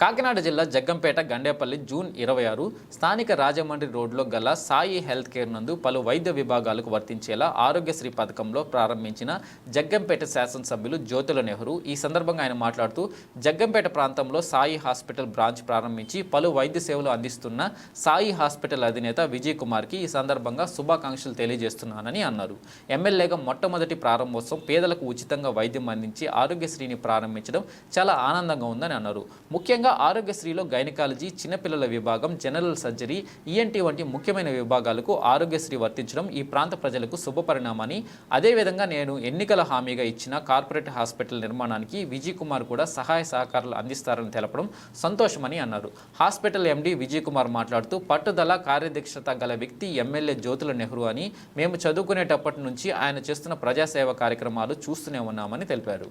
కాకినాడ జిల్లా జగ్గంపేట గండేపల్లి జూన్ ఇరవై ఆరు స్థానిక రాజమండ్రి రోడ్లో గల సాయి హెల్త్ కేర్ నందు పలు వైద్య విభాగాలకు వర్తించేలా ఆరోగ్యశ్రీ పథకంలో ప్రారంభించిన జగ్గంపేట శాసనసభ్యులు జ్యోతుల నెహ్రూ ఈ సందర్భంగా ఆయన మాట్లాడుతూ జగ్గంపేట ప్రాంతంలో సాయి హాస్పిటల్ బ్రాంచ్ ప్రారంభించి పలు వైద్య సేవలు అందిస్తున్న సాయి హాస్పిటల్ అధినేత విజయ్ కుమార్కి ఈ సందర్భంగా శుభాకాంక్షలు తెలియజేస్తున్నానని అన్నారు. ఎమ్మెల్యేగా మొట్టమొదటి ప్రారంభోత్సవం పేదలకు ఉచితంగా వైద్యం అందించి ఆరోగ్యశ్రీని ప్రారంభించడం చాలా ఆనందంగా ఉందని అన్నారు. ముఖ్యంగా ఆరోగ్యశ్రీలో గైనకాలజీ చిన్నపిల్లల విభాగం జనరల్ సర్జరీ ఈఎన్టీ వంటి ముఖ్యమైన విభాగాలకు ఆరోగ్యశ్రీ వర్తించడం ఈ ప్రాంత ప్రజలకు శుభపరిణామని అదేవిధంగా నేను ఎన్నికల హామీగా ఇచ్చిన కార్పొరేట్ హాస్పిటల్ నిర్మాణానికి విజయ్ కుమార్ కూడా సహాయ సహకారాలు అందిస్తారని తెలపడం సంతోషమని అన్నారు. హాస్పిటల్ ఎండీ విజయ్ కుమార్ మాట్లాడుతూ పట్టుదల కార్యదక్షత గల వ్యక్తి ఎమ్మెల్యే జ్యోతుల నెహ్రూ అని మేము చదువుకునేటప్పటి నుంచి ఆయన చేస్తున్న ప్రజాసేవ కార్యక్రమాలు చూస్తూనే ఉన్నామని తెలిపారు.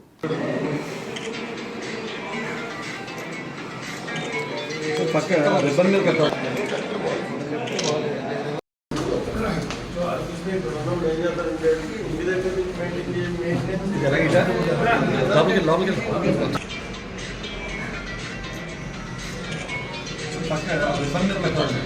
పక్క రిబ్బన్ మీద కట్టాలి ఎలాగ లోపలికి లోపలికి పక్క రిబ్బన్ మీద కట్టాలి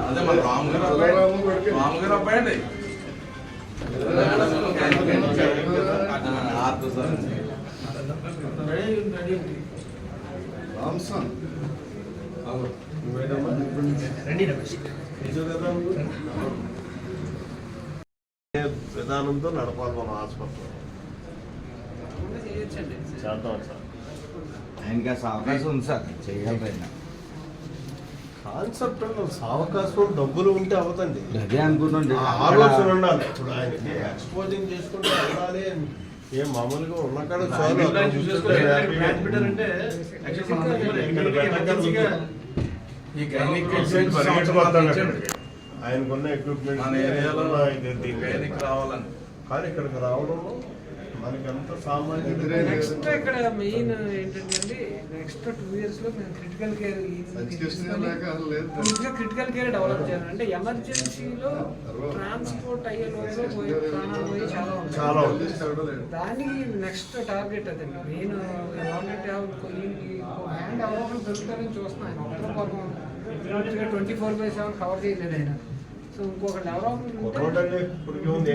అదే మన రాము గారు అబ్బాయి. రాము గారు అబ్బాయి అండి. సార్ విధానంతో నడపాలి మన హాస్పిటల్ ఆయనకి అసలు అవకాశం ఉంది సార్. చేయగలరైనా కాన్సెప్ట్ అవకాశం డబ్బులు ఉంటే అవదండి అదే అనుకున్నాండి ఆలోచన ఉండాలి ఇప్పుడు ఆయనకి ఎక్స్పోజింగ్ చేసుకుంటే వెళ్ళాలి అని ఏం మామూలుగా ఉన్న కాడ ఆయనకున్న ఎక్విప్మెంట్ మన ఏరియాలో దీనికి గైనిక్ రావాలని కానీ ఇక్కడికి రావడంలో నెక్స్ట్ ఇక్కడ మెయిన్ ఏంటంటే అండి నెక్స్ట్ టూ ఇయర్స్లో మేము critical care critical care develop చేయాలి. అంటే ఎమర్జెన్సీలో ట్రాన్స్పోర్ట్ అయ్యే లోపల పోయి ప్రాణాలు పోయి చాలా దానికి నెక్స్ట్ టార్గెట్ అదండి నేను గవర్నమెంట్ హ్యాండ్ అవైలబుల్ దొరుకుతారని చూస్తున్నాను twenty four by seven cover చేయలేదు ఆయన. సో ఇంకొక డెవలప్మెంట్ ఉంటే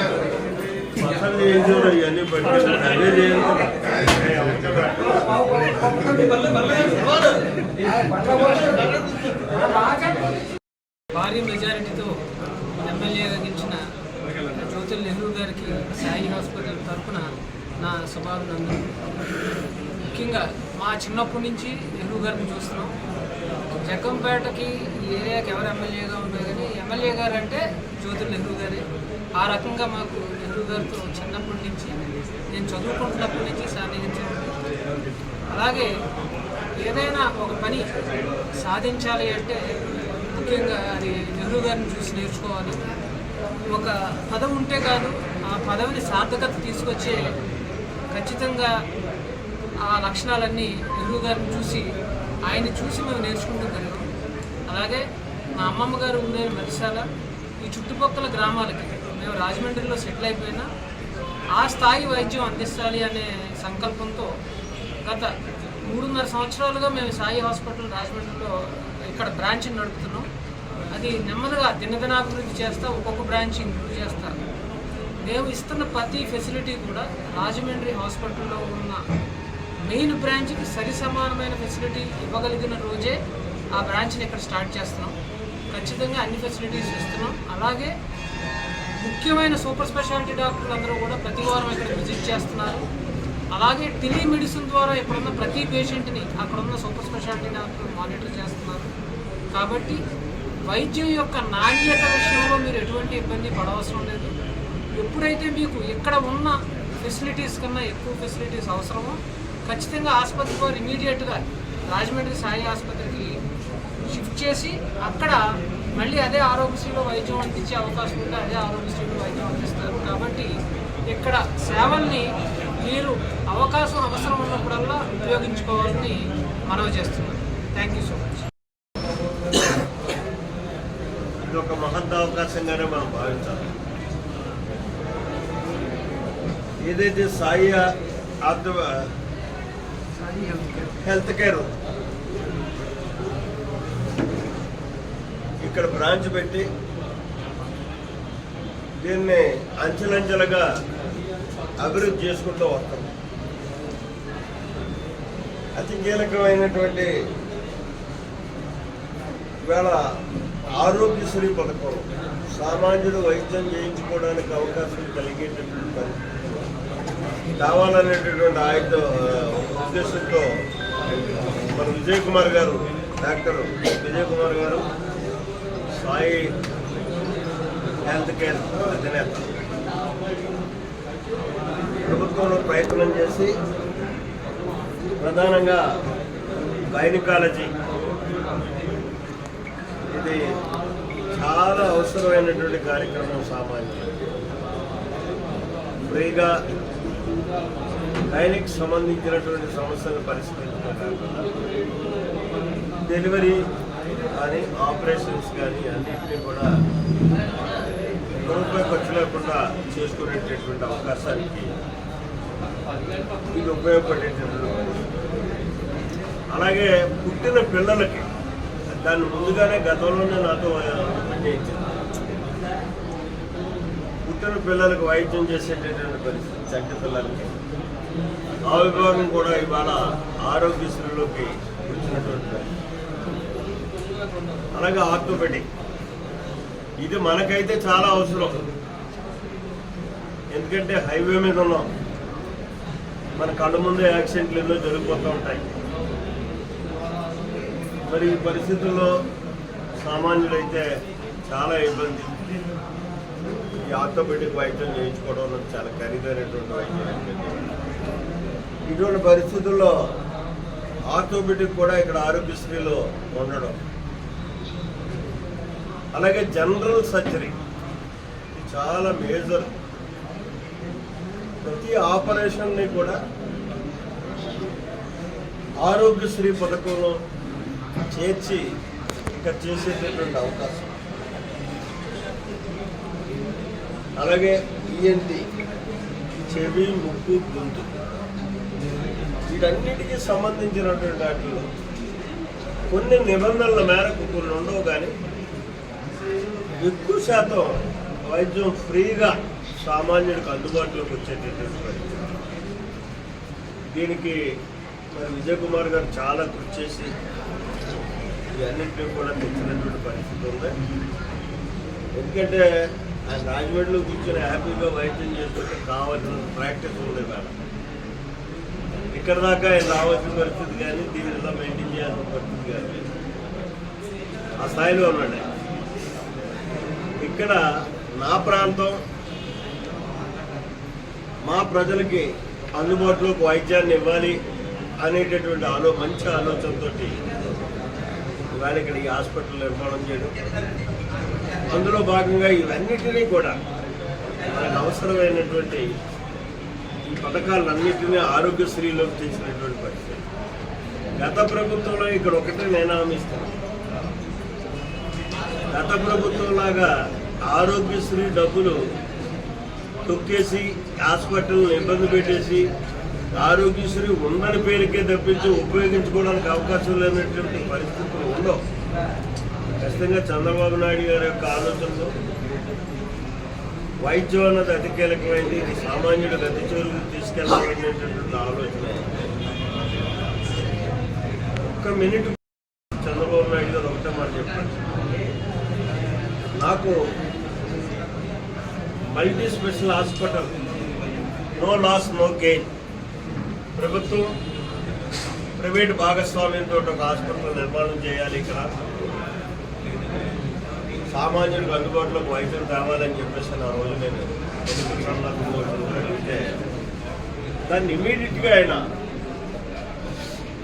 చేయించారు ఇవన్నీ బట్టి అదే చేయాలి భారీ మెజారిటీతో ఎమ్మెల్యేగా గెలిచిన జ్యోతుల నెహ్రూ గారికి సాయి హాస్పిటల్ తరఫున నా శుభాభినందనలు. ముఖ్యంగా మా చిన్నప్పటి నుంచి నెహ్రూ గారిని చూస్తున్నాం. జగ్గంపేటకి ఈ ఏరియాకి ఎవరు ఎమ్మెల్యేగా ఉన్నా కానీ ఎమ్మెల్యే గారు అంటే జ్యోతుల నెహ్రూ గారే. ఆ రకంగా మాకు నెహ్రూ గారితో చిన్నప్పటి నుంచి నేను చదువుకుంటున్నప్పటి నుంచి సాధించాను. అలాగే ఏదైనా ఒక పని సాధించాలి అంటే ముఖ్యంగా అది నెహ్రూ గారిని చూసి నేర్చుకోవాలి. ఒక పదవి ఉంటే కాదు ఆ పదవిని సార్థకత తీసుకొచ్చే ఖచ్చితంగా ఆ లక్షణాలన్నీ నెహ్రూ గారిని చూసి ఆయన్ని చూసి మేము నేర్చుకుంటూ కలిగాం అలాగే మా అమ్మమ్మ గారు ఉండే మరిసాల ఈ చుట్టుపక్కల గ్రామాలకి మేము రాజమండ్రిలో సెటిల్ అయిపోయినా ఆ స్థాయి వైద్యం అందించాలి అనే సంకల్పంతో గత మూడున్నర సంవత్సరాలుగా మేము సాయి హాస్పిటల్ రాజమండ్రిలో ఇక్కడ బ్రాంచ్ని నడుపుతున్నాం. అది నెమ్మదిగా దినదినాభివృద్ధి చేస్తా ఒక్కొక్క బ్రాంచ్ ఇంప్రూవ్ చేస్తా. మేము ఇస్తున్న ప్రతి ఫెసిలిటీ కూడా రాజమండ్రి హాస్పిటల్లో ఉన్న మెయిన్ బ్రాంచ్కి సరి సమానమైన ఫెసిలిటీ ఇవ్వగలిగిన రోజే ఆ బ్రాంచ్ని ఇక్కడ స్టార్ట్ చేస్తున్నాం. ఖచ్చితంగా అన్ని ఫెసిలిటీస్ ఇస్తున్నాం. అలాగే ముఖ్యమైన సూపర్ స్పెషాలిటీ డాక్టర్లు అందరూ కూడా ప్రతి వారం ఇక్కడ విజిట్ చేస్తున్నారు. అలాగే టెలిమెడిసిన్ ద్వారా ఇక్కడున్న ప్రతి పేషెంట్ని అక్కడున్న సూపర్ స్పెషాలిటీ డాక్టర్లు మానిటర్ చేస్తున్నారు. కాబట్టి వైద్యం యొక్క నాణ్యత విషయంలో మీరు ఎటువంటి ఇబ్బంది పడవసరం లేదు. ఎప్పుడైతే మీకు ఇక్కడ ఉన్న ఫెసిలిటీస్ కన్నా ఎక్కువ ఫెసిలిటీస్ అవసరమో ఖచ్చితంగా ఆసుపత్రి వారు ఇమీడియట్గా రాజమండ్రి సాయి ఆసుపత్రికి షిఫ్ట్ చేసి అక్కడ మళ్ళీ అదే ఆరోగ్యశ్రీలో వైద్యం అందించే అవకాశం ఉంటే అదే ఆరోగ్యశ్రీలో వైద్యం అందిస్తారు. కాబట్టి ఇక్కడ సేవల్ని మీరు అవకాశం అవసరం ఉన్నప్పుడల్లా ఉపయోగించుకోవాలని మనవి చేస్తున్నాను. థ్యాంక్ యూ సో మచ్ ఇది ఒక మహత్ అవకాశంగానే మనం భావించాలి. ఏదైతే సాయి హెల్త్ కేర్ ఉందో, ఇక్కడ బ్రాంచ్ పెట్టి దీన్ని అంచెలంచెలుగా అభివృద్ధి చేసుకుంటూ వస్తాం. అతి కీలకమైనటువంటి వేళ ఆరోగ్యశ్రీ పథకం. సామాన్యుడు వైద్యం చేయించుకోవడానికి అవకాశం కలిగేటటువంటి కావాలనేటటువంటి ఆయన ఉద్దేశంతో మన విజయ్ కుమార్ గారు డాక్టర్ విజయ్ కుమార్ గారు సాయి హెల్త్ కేర్ అధినేత. ప్రభుత్వంలో ప్రయత్నం చేసి ప్రధానంగా గైనకాలజీ. ఇది చాలా అవసరమైనటువంటి కార్యక్రమం సామాన్యం ఫ్రీగా గైనిక్ సంబంధించినటువంటి సమస్యలు పరిష్కరించడం కాకుండా డెలివరీ కానీ ఆపరేషన్స్ కానీ అన్నింటినీ కూడా రూపాయి ఖర్చు లేకుండా చేసుకునేటటువంటి అవకాశానికి ఇది ఉపయోగపడేటటువంటి అలాగే పుట్టిన పిల్లలకి దాన్ని ముందుగానే గతంలోనే నాతో పుట్టిన పిల్లలకు వైద్యం చేసేటటువంటి పరిస్థితి చక్క పిల్లలకి ఆ విభాగం కూడా ఇవాళ ఆరోగ్యశ్రీలోకి వచ్చినటువంటి పరిస్థితి. అనగా ఆర్థోపెడిక్. ఇది మనకైతే చాలా అవసరం. ఎందుకంటే హైవే మీద ఉన్నాం. మన కళ్ళ ముందే యాక్సిడెంట్లు ఎన్నో జరిగిపోతూ ఉంటాయి. మరి ఈ పరిస్థితుల్లో సామాన్యులైతే చాలా ఇబ్బంది. ఈ ఆర్థోపెడిక్ వైద్యం చేయించుకోవడం చాలా ఖరీదైనటువంటి వైద్యం ఇటువంటి పరిస్థితుల్లో ఆర్థోపెడిక్ కూడా ఇక్కడ ఆరోగ్యశ్రీలో ఉండడం. అలాగే జనరల్ సర్జరీ. ఇది చాలా మేజర్. ప్రతి ఆపరేషన్ని కూడా ఆరోగ్యశ్రీ పథకంలో చేర్చి ఇక్కడ చేసేటటువంటి అవకాశం. అలాగే ఈఎన్టి చెవి ముక్కు గొంతు. వీటన్నిటికీ సంబంధించినటువంటి వాటిలో కొన్ని నిబంధనల మేరకు కొన్ని ఉండవు కానీ ఎక్కువ శాతం వైద్యం ఫ్రీగా సామాన్యుడికి అందుబాటులోకి వచ్చేటటువంటి పరిస్థితి. దీనికి మరి విజయ్ కుమార్ గారు చాలా కృషి చేసి ఇవన్నింటినీ కూడా తెచ్చినటువంటి పరిస్థితి ఉంది. ఎందుకంటే ఆయన రాజమండ్రిలో కూర్చొని హ్యాపీగా వైద్యం చేసుకుంటే కావాల్సిన ప్రాక్టీస్ ఉంది మేడం. ఇక్కడ దాకా ఆయన రావాల్సిన పరిస్థితి కానీ దీని ఇలా మెయింటైన్ చేయాల్సిన పరిస్థితి కానీ ఆ స్థాయిలో ఉన్నాడు ఇక్కడ నా ప్రాంతం మా ప్రజలకి అందుబాటులోకి వైద్యాన్ని ఇవ్వాలి అనేటటువంటి ఆలో మంచి ఆలోచనతో ఇవాళ ఇక్కడ ఈ హాస్పిటల్ నిర్మాణం చేయడం. అందులో భాగంగా ఇవన్నిటినీ కూడా మనకు అవసరమైనటువంటి ఈ పథకాలన్నింటినీ ఆరోగ్యశ్రీలోకి తెచ్చినటువంటి పరిస్థితి. గత ప్రభుత్వంలో ఇక్కడ ఒకటే నేను హామీస్తాను గత ప్రభుత్వంలాగా ఆరోగ్యశ్రీ డబ్బులు తొక్కేసి హాస్పిటల్ని ఇబ్బంది పెట్టేసి ఆరోగ్యశ్రీ ఉందని పేరుకే తప్పించి ఉపయోగించుకోవడానికి అవకాశం లేనటువంటి పరిస్థితులు ఉండవు. ఖచ్చితంగా చంద్రబాబు నాయుడు గారి యొక్క ఆలోచనలో వైద్యం అన్నది అతి కీలకమైంది ఇది సామాన్యుడు గతి చోరుకు తీసుకెళ్ళాలనేటటువంటి ఆలోచన. ఒక్క మినిట్ చంద్రబాబు నాయుడు గారు ఒకటే మాట చెప్పారు నాకు multi special hospital no loss no gain ప్రభుత్వం ప్రైవేట్ భాగస్వామ్యంతో ఒక హాస్పిటల్ నిర్మాణం చేయాలి ఇక్కడ. సామాన్యులకు అందుబాటులోకి వైద్యం తేవాలని చెప్పేసి ఆ రోజు నేను అడిగితే దాన్ని ఇమీడియట్గా ఆయన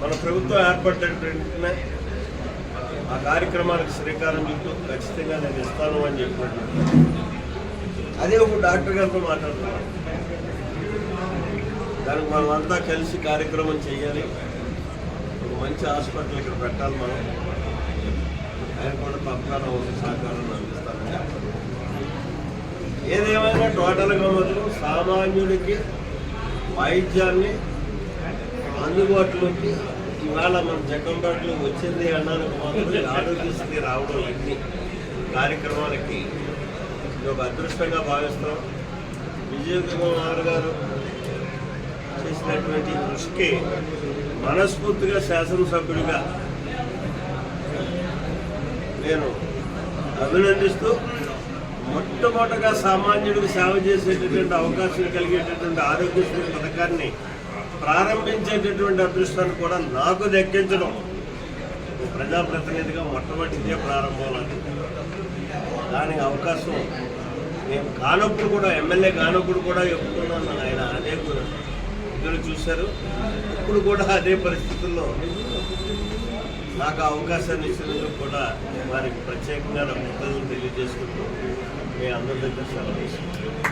మన ప్రభుత్వం ఏర్పడ్డట్టునే ఆ కార్యక్రమానికి శ్రీకారం చుట్టూ ఖచ్చితంగా నేను ఇస్తాను అని చెప్పినట్టు అదే ఒక డాక్టర్ గారితో మాట్లాడుతున్నాం దానికి మనం అంతా కలిసి కార్యక్రమం చేయాలి ఒక మంచి హాస్పిటల్ ఇక్కడ పెట్టాలి మనం. ఆయన కూడా పక్కన ఒక సహకారం ఏదేమైనా టోటల్గా మాత్రం సామాన్యుడికి వైద్యాన్ని అందుబాటులోకి ఇవాళ మన జగ్గంపేటలో వచ్చింది అన్నానికి మాత్రం ఆరోగ్యశ్రీ రావడం ఇన్ని కార్యక్రమాలకి ఇది ఒక అదృష్టంగా భావిస్తాం విజయ్ కుమార్ గారు చేసినటువంటి కృషికి మనస్ఫూర్తిగా శాసనసభ్యుడిగా నేను అభినందిస్తూ మొట్టమొదటగా సామాన్యుడికి సేవ చేసేటటువంటి అవకాశం కలిగేటటువంటి ఆరోగ్యశ్రీ పథకాన్ని ప్రారంభించేటటువంటి అదృష్టాన్ని కూడా నాకు దక్కించడం ప్రజాప్రతినిధిగా మొట్టమొదటిదే ప్రారంభం నాకు. దానికి అవకాశం నేను కానప్పుడు కూడా ఎమ్మెల్యే కానప్పుడు కూడా చెప్తున్నాను ఆయన. అదే ఇద్దరు చూశారు. ఇప్పుడు కూడా అదే పరిస్థితుల్లో నాకు ఆ అవకాశాన్ని ఇచ్చినందుకు కూడా వారికి ప్రత్యేకంగా నా కృతజ్ఞతలు తెలియజేసుకుంటూ మీ అందరి దగ్గర సెలవు